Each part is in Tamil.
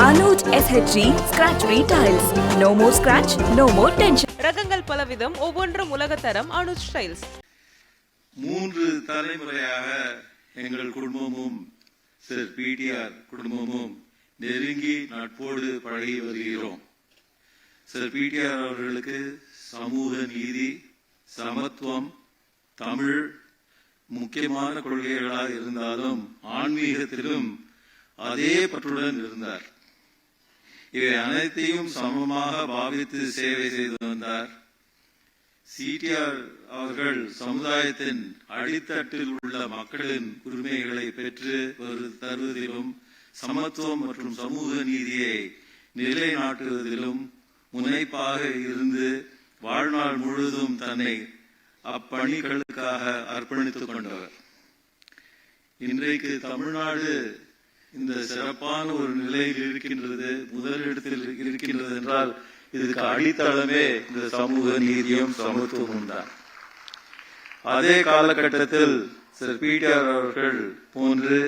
Anuj SHG Scratch Free Tiles. No more scratch, no more tension. ரகங்கள் பலவிதம் ஒவ்வொன்றும் உலகத்தரம் அனுஜ் ஸ்டைல்ஸ் மூன்று தலைமுறையாக எங்கள் குடும்பமும் சர் பிடிஆர் குடும்பமும் நெருங்கி நட்போடு பழகி வருகிறோம் சர் பிடிஆர் அவர்களுக்கு சமூக நீதி சமத்துவம் தமிழ் முக்கியமான கொள்கைகளாக இருந்தாலும் ஆன்மீகத்திலும் அதே பற்றுடன் இருந்தார். இவை அனைத்தையும் சமமாக பாவித்து சேவை செய்து வந்தார். சிடிஆர் அவர்கள் சமுதாயத்தின் அடித்தட்டில் உள்ள மக்களின் உரிமைகளை பெற்று தருவதிலும் சமத்துவம் மற்றும் சமூக நீதியை நிலைநாட்டுவதிலும் முனைப்பாக இருந்து வாழ்நாள் முழுவதும் தன்னை அப்பணிகளுக்காக அர்ப்பணித்துக் கொண்டவர் இன்றைக்கு தமிழ்நாடு இந்த சிறப்பான ஒரு நிலையில் இருக்கின்றது முதலிடத்தில் இருக்கின்றது என்றால் இதுக்கு அடித்தளமே இந்த சமூக நீதியும் சமத்துவமும் தான். அதே காலகட்டத்தில் சர் பிடிஆர் அவர்கள் போன்று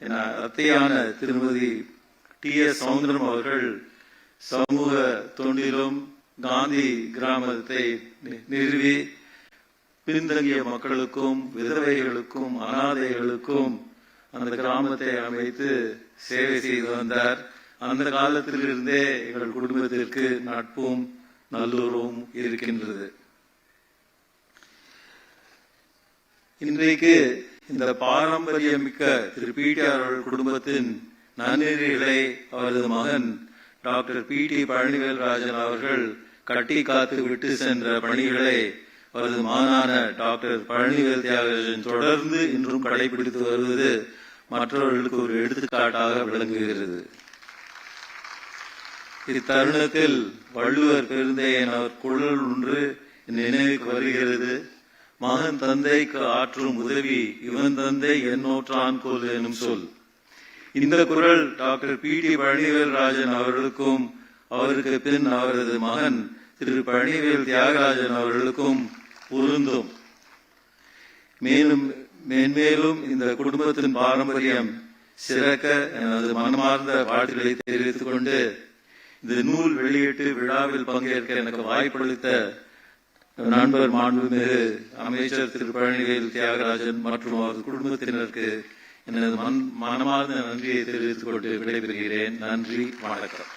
என் அத்தையான திருமதி டி எஸ் சவுந்தரம் அவர்கள் சமூக தொண்டிலும் காந்தி கிராமத்தை நிறுவி பின்தங்கிய மக்களுக்கும் விதவைகளுக்கும் அனாதைகளுக்கும் அந்த கிராமத்தை அமைத்து சேவை செய்து வந்தார். அந்த காலத்திலிருந்தே எங்கள் குடும்பத்திற்கு நட்பும் நல்லுறவும் இருக்கின்றது. இன்றைக்கு இந்த பாரம்பரியமிக்க திரு பிடிஆர் அவர்கள் குடும்பத்தின் நன்னெறிகளை அவரது மகன் டாக்டர் பி டி பழனிவேல்ராஜன் அவர்கள் கட்டி காத்து விட்டு சென்ற பணிகளை அவரது மகனான டாக்டர் பழனிவேல் தியாகராஜன் தொடர்ந்து இன்றும் கடைபிடித்து வருவது மற்றவர்களுக்கு ஒரு எடுத்துக்காட்டாக விளங்குகிறது. இத்தருணத்தில் வள்ளுவர் பெருந்தையன் அவர் குழல் ஒன்று நினைவுக்கு வருகிறது. மகன் தந்தைக்கு ஆற்றும் உதவி இவன் தந்தை என்னோற்றான் கோல் எனும் சொல். இந்த குரல் doctor P T Palanivel Rajan அவர்களுக்கும் அவருக்கு பின் அவரது மகன் திரு பழனிவேல் தியாகராஜன் அவர்களுக்கும் பொருந்தும் மேலும் மேன்மேலும் இந்த குடும்பத்தின் பாரம்பரியம் சிறக்க எனது மனமார்ந்த வாழ்த்துக்களை தெரிவித்துக் கொண்டு இந்த நூல் வெளியீட்டு விழாவில் பங்கேற்க எனக்கு வாய்ப்பளித்த நண்பர் மாண்புமிகு அமைச்சர் திரு. பழனிவேல் தியாகராஜன் மற்றும் அவரது குடும்பத்தினருக்கு எனது மன் மனமார்ந்த நன்றியை தெரிவித்துக் கொண்டு விடைபெறுகிறேன். நன்றி வணக்கம்.